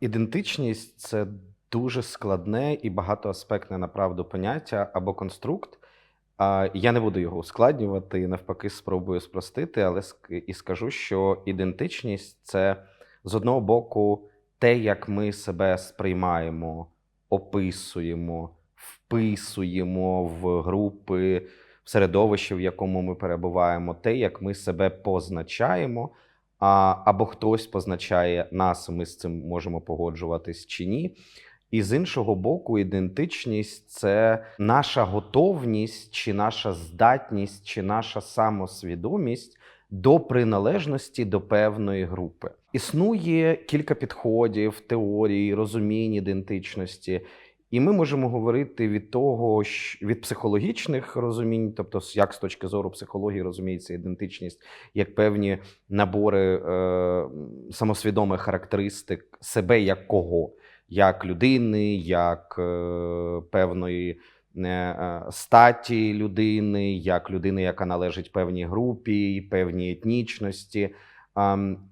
Ідентичність це дуже складне і багатоаспектне направду поняття або конструкт. Я не буду його ускладнювати, навпаки, спробую спростити, але і скажу, що ідентичність це з одного боку те, як ми себе сприймаємо, описуємо, вписуємо в групи, середовище, в якому ми перебуваємо, те, як ми себе позначаємо, а, або хтось позначає нас, ми з цим можемо погоджуватись чи ні. І з іншого боку, ідентичність це наша готовність, чи наша здатність, чи наша самосвідомість до приналежності до певної групи. Існує кілька підходів, теорій, розумінь ідентичності. І ми можемо говорити від того, від психологічних розумінь, тобто як з точки зору психології розуміється ідентичність, як певні набори е, самосвідомих характеристик себе як кого, як людини, як е, певної е, е, статі людини, як людини, яка належить певній групі, певній етнічності.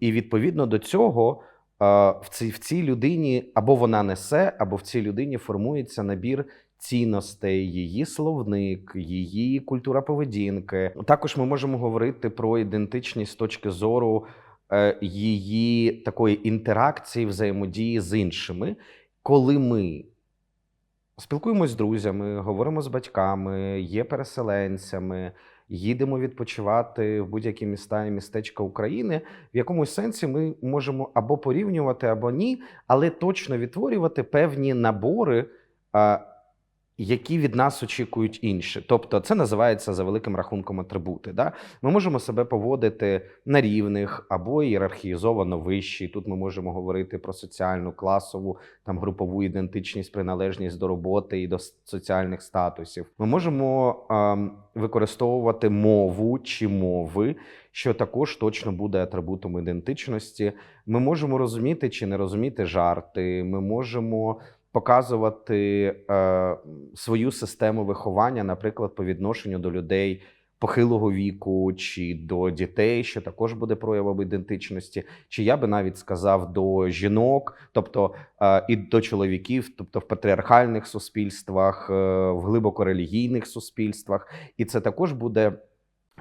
І відповідно до цього в цій, в цій людині або вона несе, або в цій людині формується набір цінностей, її словник, її культура поведінки. Також ми можемо говорити про ідентичність з точки зору е, її такої інтеракції, взаємодії з іншими, коли ми спілкуємось з друзями, говоримо з батьками, є переселенцями, їдемо відпочивати в будь-які міста і містечка України. В якомусь сенсі ми можемо або порівнювати, або ні, але точно відтворювати певні набори. Які від нас очікують інші. Тобто, це називається за великим рахунком атрибути. Да? Ми можемо себе поводити на рівних або ієрархізовано вищі. Тут ми можемо говорити про соціальну, класову, там групову ідентичність, приналежність до роботи і до соціальних статусів. Ми можемо ем, використовувати мову чи мови, що також точно буде атрибутом ідентичності. Ми можемо розуміти чи не розуміти жарти. Ми можемо показувати е, свою систему виховання, наприклад, по відношенню до людей похилого віку чи до дітей, що також буде проявом ідентичності, чи я би навіть сказав до жінок, тобто е, і до чоловіків, тобто в патріархальних суспільствах, е, в глибоко релігійних суспільствах, і це також буде.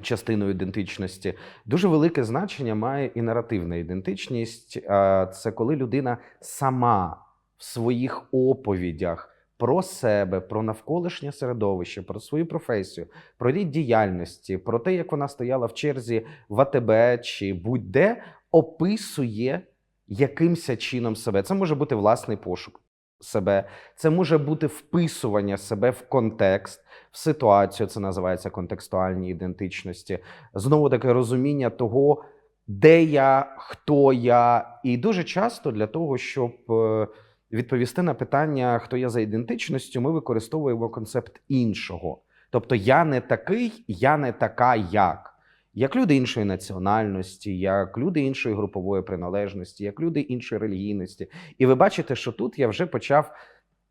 Частиною ідентичності дуже велике значення має і наративна ідентичність. Е, Це коли людина сама в своїх оповідях про себе, про навколишнє середовище, про свою професію, про рід діяльності, про те, як вона стояла в черзі в АТБ чи будь-де, описує якимся чином себе. Це може бути власний пошук себе, це може бути вписування себе в контекст, в ситуацію. Це називається контекстуальні ідентичності. Знову таке розуміння того, де я, хто я, і дуже часто для того, щоб е, відповісти на питання, хто я за ідентичністю, ми використовуємо концепт іншого. Тобто, я не такий, я не така, як. Як люди іншої національності, як люди іншої групової приналежності, як люди іншої релігійності. І ви бачите, що тут я вже почав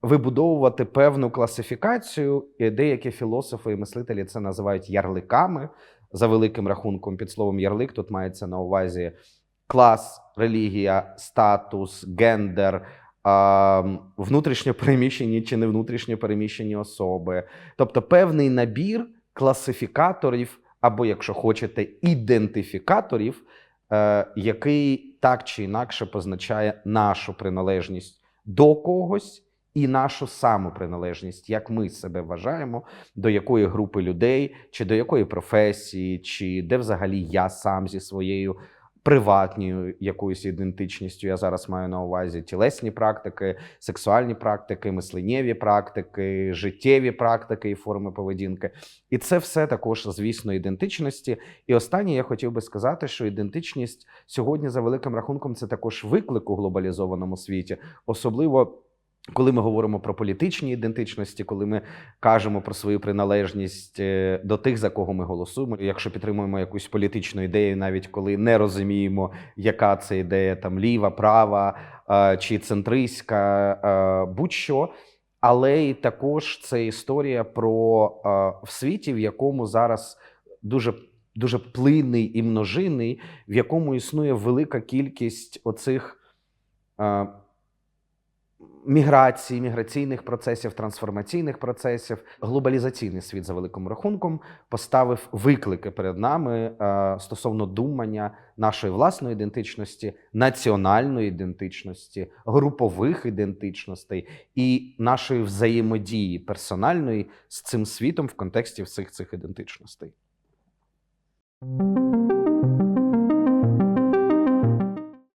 вибудовувати певну класифікацію. І деякі філософи і мислителі це називають ярликами. За великим рахунком, під словом ярлик, тут мається на увазі клас, релігія, статус, гендер, внутрішньо переміщені чи не внутрішньо переміщені особи. Тобто певний набір класифікаторів, або, якщо хочете, ідентифікаторів, е, який так чи інакше позначає нашу приналежність до когось. І нашу самоприналежність, як ми себе вважаємо, до якої групи людей, чи до якої професії, чи де взагалі я сам зі своєю приватною якоюсь ідентичністю. Я зараз маю на увазі тілесні практики, сексуальні практики, мисленнєві практики, життєві практики і форми поведінки. І це все також, звісно, ідентичності. І останнє я хотів би сказати, що ідентичність сьогодні, за великим рахунком, це також виклик у глобалізованому світі, особливо. Коли ми говоримо про політичні ідентичності, коли ми кажемо про свою приналежність е, до тих, за кого ми голосуємо, якщо підтримуємо якусь політичну ідею, навіть коли не розуміємо, яка це ідея, там ліва, права е, чи центристська, е, будь-що. Але і також це історія про в світі, в якому зараз дуже дуже плинний і множинний, в якому існує велика кількість оцих міграцій, міграційних процесів, трансформаційних процесів. Глобалізаційний світ за великим рахунком поставив виклики перед нами е, стосовно думання нашої власної ідентичності, національної ідентичності, групових ідентичностей і нашої взаємодії персональної з цим світом в контексті всіх цих ідентичностей.